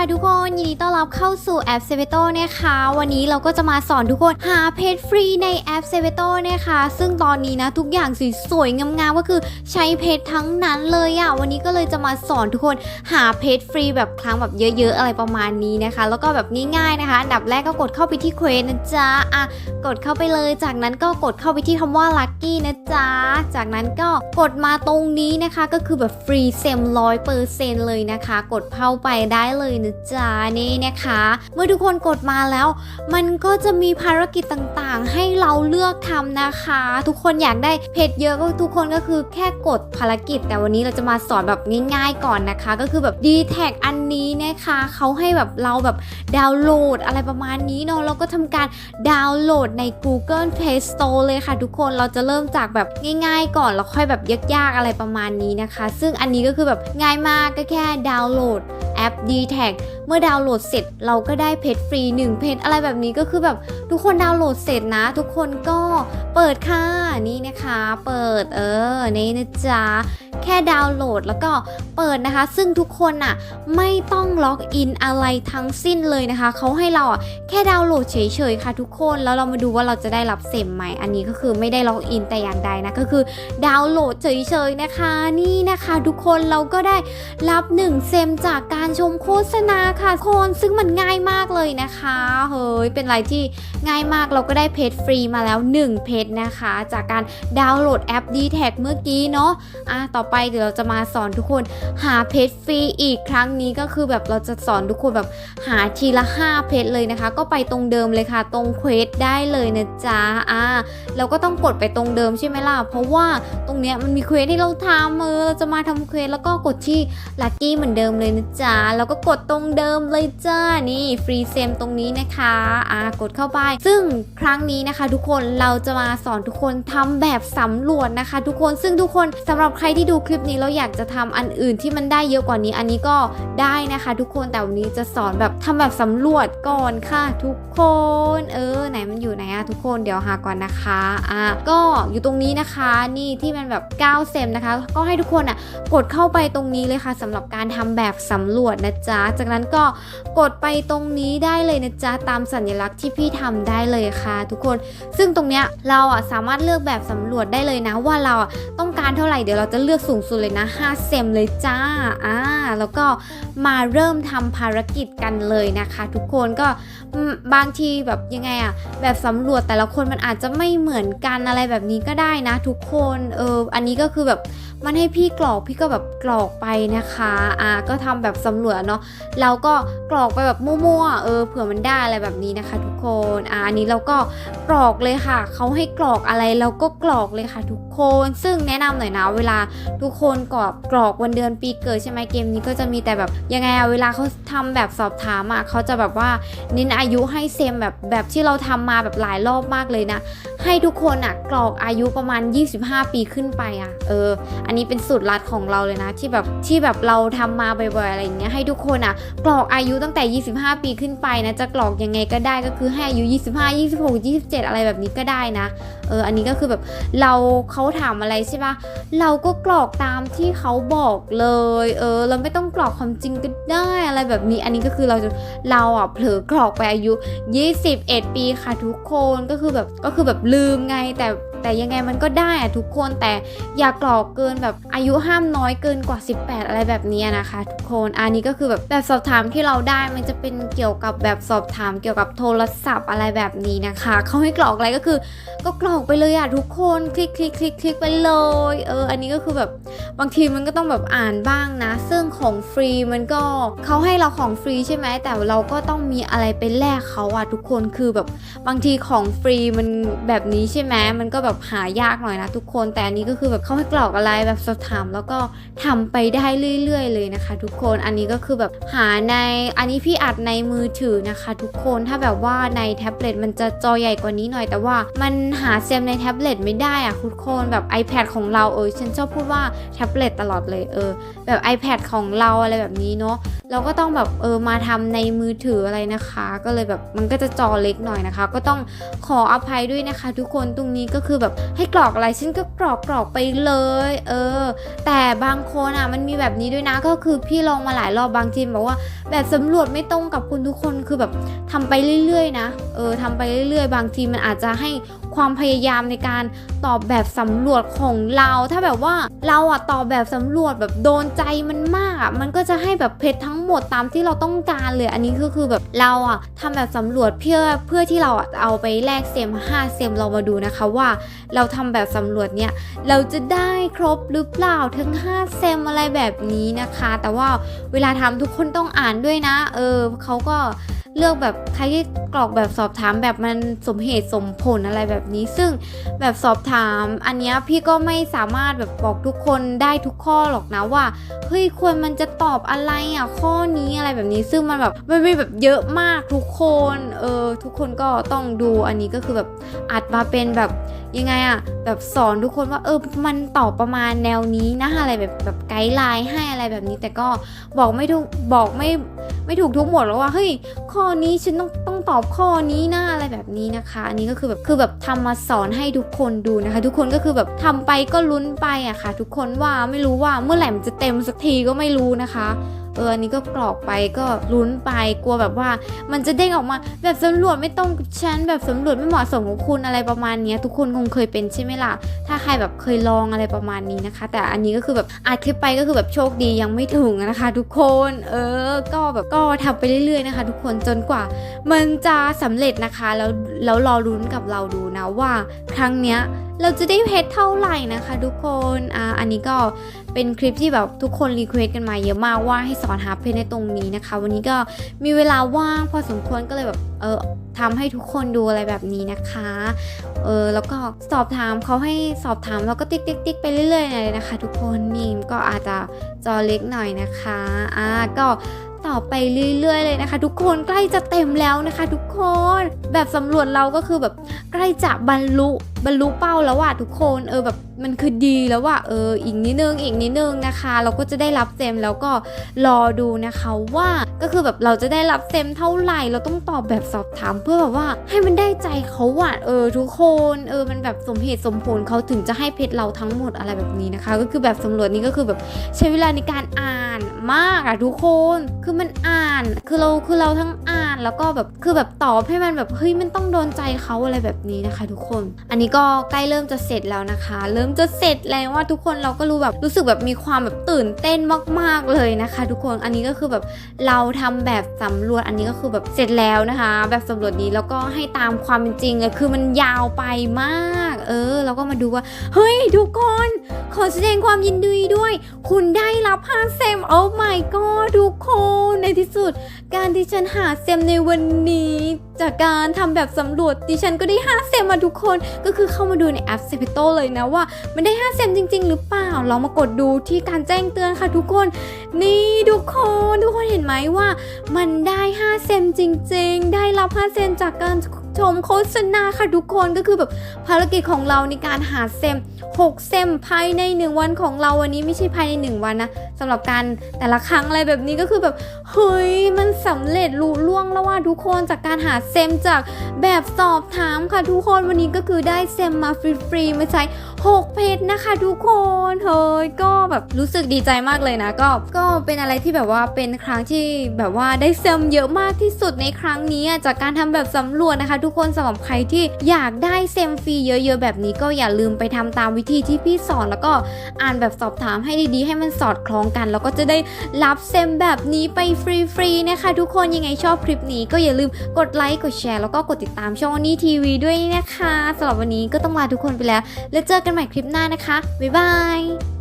ค่ะทุกคนยินดีต้อนรับเข้าสู่แอปเซเวโตนะคะ วันนี้เราก็จะมาสอนทุกคนหาเพจฟรีในแอปเซเวโตนะคะ ซึ่งตอนนี้นะทุกอย่างสวยๆงามๆก็คือใช้เพจทั้งนั้นเลยอะ่ะวันนี้ก็เลยจะมาสอนทุกคนหาเพจฟรีแบบครั้งแบบเยอะ ๆ อะไรประมาณนี้นะคะ แล้วก็แบบง่ายๆนะคะอันดับแรกก็กดเข้าไปที่เควสนะจ๊ะอะกดเข้าไปเลย จากนั้นก็กดเข้าไปที่คำว่าลัคกี้นะจ๊ะจากนั้นก็กดมาตรงนี้นะคะ ก็คือแบบฟรีเซมร้อยเปอร์เซ็นต์เลยนะคะ กดเข้าไปได้เลยนะจ๊ะนี่นะคะ เมื่อทุกคนกดมาแล้ว มันก็จะมีภารกิจต่าง ๆให้เราเลือกทำนะคะ ทุกคนอยากได้เพจเยอะก็ทุกคนก็คือแค่กดภารกิจ แต่วันนี้เราจะมาสอนแบบง่ายๆก่อนนะคะ ก็คือแบบ d t แทอันนี้นะคะเขาให้แบบเราแบบดาวน์โหลดอะไรประมาณนี้เนาะเราก็ทำการดาวน์โหลดใน Google Play Store เลยค่ะ ทุกคนเราจะเริ่มจากแบบง่าย ๆ ก่อนแล้วค่อยแบบยากๆอะไรประมาณนี้นะคะ ซึ่งอันนี้ก็คือแบบง่ายมากก็แค่ดาวน์โหลดแอป d t แทเมื่อดาวน์โหลดเสร็จเราก็ได้เพจฟรี1เพจอะไรแบบนี้ก็คือแบบทุกคนดาวน์โหลดเสร็จนะ ทุกคนก็เปิดค่ะนี่นะคะ เปิดเออนี่นะจ๊ะแค่ดาวน์โหลดแล้วก็เปิดนะคะ ซึ่งทุกคนอะไม่ต้องล็อกอินอะไรทั้งสิ้นเลยนะคะเขาให้เราอะแค่ดาวน์โหลดเฉยๆค่ะทุกคนแล้วเรามาดูว่าเราจะได้รับเสมไหมอันนี้ก็คือไม่ได้ล็อกอินแต่อย่างใดนะก็คือดาวน์โหลดเฉยๆนะคะนี่นะคะทุกคนเราก็ได้รับ1เซมจากการชมโฆษณาค่ะคนซึ่งมันง่ายมากเลยนะคะเฮ้ยเป็นอะไรที่ง่ายมากเราก็ได้เพจฟรีมาแล้ว 1 เพจนะคะ จากการดาวน์โหลดแอป d t แทเมื่อกี้เนาะอะต่อไปเดี๋ยวเราจะมาสอนทุกคนหาเพจฟรีอีกครั้งนี้ก็คือแบบเราจะสอนทุกคนแบบหาทีละ 5 เพจเลยนะคะ ก็ไปตรงเดิมเลยค่ะ ตรงเควสได้เลยนะจ๊ะอะเราก็ต้องกดไปตรงเดิมใช่ไหมล่ะ เพราะว่าตรงเนี้ยมันมีเควสให้เราทำเออเราจะมาทำเควสแล้วก็กดที่ลัคกี้เหมือนเดิมเลยนะจ๊ะแล้วก็กดตรงเดิมเลยจ้านี่ฟรีเซมตรงนี้นะคะอ่ากดเข้าไป ซึ่งครั้งนี้นะคะ ทุกคนเราจะมาสอนทุกคนทำแบบสำรวจนะคะ ทุกคนซึ่งทุกคนสำหรับใครที่ดูคลิปนี้แล้วอยากจะทำอันอื่นที่มันได้เยอะกว่านี้ อันนี้ก็ได้นะคะ ทุกคนแต่วันนี้จะสอนแบบทำแบบสำรวจก่อนค่ะ ทุกคน เออ ไหนมันอยู่ไหนอะทุกคนเดี๋ยวหาก่อนนะคะอะก็อยู่ตรงนี้นะคะนี่ที่มันแบบ9เซมนะคะ ก็ให้ทุกคนอะกดเข้าไปตรงนี้เลยค่ะสำหรับการทำแบบสำรวจนะจ๊ะจากนั้นก็กดไปตรงนี้ได้เลยนะจ๊ะตามสัญลักษณ์ที่พี่ทำได้เลยค่ะทุกคน ซึ่งตรงเนี้ยเราอะสามารถเลือกแบบสำรวจได้เลยนะ ว่าเราอะต้องการเท่าไหร่เดี๋ยวเราจะเลือกสูงสุดเลยนะ5เซมเลยจ้าอ่าแล้วก็มาเริ่มทำภารกิจกันเลยนะคะ ทุกคนก็ บางทีแบบยังไงอะแบบสำรวจแต่ละคนมันอาจจะไม่เหมือนกันอะไรแบบนี้ก็ได้นะ ทุกคนเอออันนี้ก็คือแบบมันให้พี่กรอกพี่ก็แบบกรอกไปนะคะอ่าก็ทำแบบสำรวจเนาะเราก็กรอกไปแบบมั่วๆเออเผื่อมันได้อะไรแบบนี้นะคะ ทุกคนอ่าอันนี้เราก็กรอกเลยค่ะเขาให้กรอกอะไรเราก็กรอกเลยค่ะ ทุกคนซึ่งแนะนำหน่อยนะเวลาทุกคนกรอกกรอกวันเดือนปีเกิดใช่ไหมเกมนี้ก็จะมีแต่แบบยังไงอะเวลาเขาทำแบบสอบถามอะเขาจะแบบว่าเน้นอายุให้เซมแบบแบบที่เราทำมาแบบหลายรอบมากเลยนะให้ทุกคนอะกรอกอายุประมาณ 25 ปีขึ้นไปอะเออ อันนี้เป็นสูตรลัดของเราเลยนะ ที่แบบที่แบบเราทำมาบ่อยๆอะไรอย่างเงี้ยให้ทุกคนอะกรอกอายุตั้งแต่ 25 ปีขึ้นไปนะจะกรอกยังไงก็ได้ก็คือให้อายุ 25 26 27 อะไรแบบนี้ก็ได้นะเอออันนี้ก็คือแบบเราเขาถามอะไรใช่ปะเราก็กรอกตามที่เขาบอกเลย เออ เราไม่ต้องกรอกความจริงก็ได้อะไรแบบนี้ อันนี้ก็คือเราจะเราอะเผลอกรอกไปอายุ 21 ปีค่ะทุกคนก็คือแบบก็คือแบบลืมไงแต่ แต่ยังไงมันก็ได้อะทุกคนแต่อย่ากรอกเกินแบบอายุห้ามน้อยเกินกว่า 18 อะไรแบบนี้นะคะ ทุกคนอันนี้ก็คือแบบแบบสอบถามที่เราได้มันจะเป็นเกี่ยวกับแบบสอบถามเกี่ยวกับโทรศัพท์อะไรแบบนี้นะคะเขาให้กรอกอะไรก็คือ ก็กรอกไปเลยอะทุกคนคลิกคลิกคลิกคลิกไปเลยเอออันนี้ก็คือแบบบางทีมันก็ต้องแบบอ่านบ้างนะ ซึ่งของฟรีมันก็เขาให้เราของฟรีใช่ไหมแต่เราก็ต้องมีอะไรไปแลกเขาอะทุกคนคือแบบบางทีของฟรีมันแบบนี้ใช่ไหมมันก็แบบหายากหน่อยนะทุกคน แต่อันนี้ก็คือแบบเขาให้กรอกอะไรแบบสอบถามแล้วก็ทำไปได้เรื่อย ๆ เลยนะคะ ทุกคน อันนี้ก็คือแบบหาใน อันนี้พี่อัดในมือถือนะคะ ทุกคน ถ้าแบบว่าในแท็บเล็ตมันจะจอใหญ่กว่านี้หน่อย แต่ว่ามันหาเซมในแท็บเล็ตไม่ได้อะทุกคน แบบ iPad ของเราเออฉันชอบพูดว่าแท็บเล็ตตลอดเลยเออ แบบ iPad ของเราอะไรแบบนี้เนาะ เราก็ต้องแบบเออมาทำในมือถืออะไรนะคะ ก็เลยแบบมันก็จะจอเล็กหน่อยนะคะ ก็ต้องขออภัยด้วยนะคะ ทุกคน ตรงนี้ก็คือคือแบบให้กรอกอะไรฉันก็กรอกกรอกไปเลย เออ แต่บางคนอะมันมีแบบนี้ด้วยนะก็คือพี่ลองมาหลายรอบบางทีบอกว่า แบบสำรวจไม่ตรงกับคุณทุกคนคือแบบทำไปเรื่อยๆนะเออทำไปเรื่อยๆ บางทีมันอาจจะให้ ความพยายามในการตอบแบบสำรวจของเรา ถ้าแบบว่าเราอะตอบแบบสำรวจแบบโดนใจมันมากอะมันก็จะให้แบบเพชรทั้งหมดตามที่เราต้องการเลย อันนี้ก็คือแบบเราอะทำแบบสำรวจเพื่อเพื่อที่เราอะเอาไปแลกเซม5เซมเรามาดูนะคะว่าเราทำแบบสำรวจเนี่ยเราจะได้ครบหรือเปล่าทั้ง5เซมอะไรแบบนี้นะคะ แต่ว่าเวลาทำทุกคนต้องอ่านด้วยนะ เออเขาก็ เลือกแบบใครที่กรอกแบบสอบถามแบบมันสมเหตุสมผลอะไรแบบนี้ ซึ่งแบบสอบถามอันนี้พี่ก็ไม่สามารถแบบบอกทุกคนได้ทุกข้อหรอกนะว่าเฮ้ยควรมันจะตอบอะไรอะข้อนี้อะไรแบบนี้ ซึ่งมันแบบมันมีแบบเยอะมากทุกคนเออทุกคนก็ต้องดูอันนี้ก็คือแบบอัดมาเป็นแบบยังไงอะแบบสอนทุกคนว่าเออมันตอบประมาณแนวนี้นะอะไรแบบแบบไกด์ไลน์ให้อะไรแบบนี้ แต่ก็บอกไม่ถูกบอกไม่ไม่ถูกทุกหมดแล้วว่าเฮ้ยข้อนี้ฉันต้องต้องตอบข้อนี้นะอะไรแบบนี้นะคะอันนี้ก็คือแบบคือแบบทำมาสอนให้ทุกคนดูนะคะ ทุกคนก็คือแบบทำไปก็ลุ้นไปอะค่ะ ทุกคนว่าไม่รู้ว่าเมื่อไหร่มันจะเต็มสักทีก็ไม่รู้นะคะ เอออันนี้ก็กรอกไปก็ลุ้นไปกลัวแบบว่ามันจะเด้งออกมาแบบสำรวจไม่ตรงกับฉันแบบสำรวจไม่เหมาะสมกับคุณอะไรประมาณนี้ทุกคนคงเคยเป็นใช่ไหมล่ะถ้าใครแบบเคยลองอะไรประมาณนี้นะคะ แต่อันนี้ก็คือแบบอัดคลิปไปก็คือแบบโชคดียังไม่ถึงนะคะ ทุกคน เออ ก็แบบก็ทำไปเรื่อยๆนะคะ ทุกคนจนกว่า มันจะสำเร็จนะคะแล้วแล้วรอลุ้นกับเราดูนะว่าครั้งเนี้ย เราจะได้เพชรเท่าไหร่นะคะทุกคนอ่าอันนี้ก็เป็นคลิปที่แบบทุกคนรีเควสกันมาเยอะมากว่าให้สอนหาเพชรในตรงนี้นะคะ วันนี้ก็มีเวลาว่างพอสมควรก็เลยแบบเออทำให้ทุกคนดูอะไรแบบนี้นะคะ เออแล้วก็สอบถามเขาให้สอบถามแล้วก็ติ๊กติ๊กติ๊กไปเรื่อยๆเลยนะคะ ทุกคนนี่ก็อาจจะจอเล็กหน่อยนะคะอ่าก็ต่อไปเรื่อยๆเลยนะคะ ทุกคนใกล้จะเต็มแล้วนะคะ ทุกคนแบบสำรวจเราก็คือแบบใกล้จะบรรลุบรรลุเป้าแล้วว่ะทุกคนเออแบบมันคือดีแล้วว่ะเอออีกนิดนึงอีกนิดนึงนะคะ เราก็จะได้รับเต็มแล้วก็รอดูนะคะว่าก็คือแบบเราจะได้รับเต็มเท่าไหร่ เราต้องตอบแบบสอบถามเพื่อแบบว่าให้มันได้ใจเขาว่ะเออทุกคนเออมันแบบสมเหตุสมผลเขาถึงจะให้เพชรเราทั้งหมดอะไรแบบนี้นะคะ ก็คือแบบสำรวจนี้ก็คือแบบใช้เวลาในการอ่านมากอะทุกคนคือมันอ่านคือเราคือเราทั้งอ่านแล้วก็แบบคือแบบตอบให้มันแบบเฮ้ยมันต้องโดนใจเขาอะไรแบบนี้นะคะ ทุกคน อันนี้ก็ใกล้เริ่มจะเสร็จแล้วนะคะ เริ่มจะเสร็จแล้วว่าทุกคนเราก็รู้แบบรู้สึกแบบมีความแบบตื่นเต้นมาก ๆเลยนะคะ ทุกคนอันนี้ก็คือแบบเราทำแบบสำรวจอันนี้ก็คือแบบเสร็จแล้วนะคะ แบบสำรวจนี้แล้วก็ให้ตามความเป็นจริงอะคือมันยาวไปมาก เออ เราก็มาดูว่า เฮ้ย ทุกคน ขอแสดงความยินดีด้วย คุณได้รับ5เซมโอ้ my god ทุกคน ในที่สุด การที่ฉันหาเซมในวันนี้ จากการทำแบบสำรวจดิฉันก็ได้5เซมมาทุกคน ก็คือเข้ามาดูในแอป s e p i t o เลยนะว่า มันได้5เซมจริง ๆ หรือเปล่า เรามากดดูที่การแจ้งเตือนค่ะทุกคน นี่ทุกคนทุกคนเห็นไหมว่า มันได้5เซมจริง ๆ ได้รับ5เซมจากการ ชมโฆษณาค่ะทุกคนก็คือแบบภารกิจของเราในการหาเซม 6 เซมภายใน 1 วันของเราวันนี้ไม่ใช่ภายใน 1 วันนะสำหรับการแต่ละครั้งอะไรแบบนี้ก็คือแบบเฮ้ยมันสำเร็จลุล่วงแล้วว่าทุกคนจากการหาเซมจากแบบสอบถามค่ะทุกคนวันนี้ก็คือได้เซมมาฟรีๆมาใช้6 เพจนะคะทุกคนเฮ้ยก็แบบรู้สึกดีใจมากเลยนะ ก็ก็เป็นอะไรที่แบบว่าเป็นครั้งที่แบบว่าได้เซมเยอะมากที่สุดในครั้งนี้จากการทำแบบสำรวจนะคะ ทุกคนสำหรับใครที่อยากได้เซมฟรีเยอะๆแบบนี้ก็อย่าลืมไปทำตามวิธีที่พี่สอนแล้วก็อ่านแบบสอบถามให้ดีๆ ให้มันสอดคล้องกัน แล้วก็จะได้รับเซมแบบนี้ไปฟรีๆนะคะ ทุกคนยังไงชอบคลิปนี้ก็อย่าลืมกดไลค์กดแชร์แล้วก็กดติดตามช่องนี้ทีวีด้วยนะคะสำหรับวันนี้ก็ต้องลาทุกคนไปแล้ว แล้วเจอกันใหม่คลิปหน้านะคะ บ๊ายบาย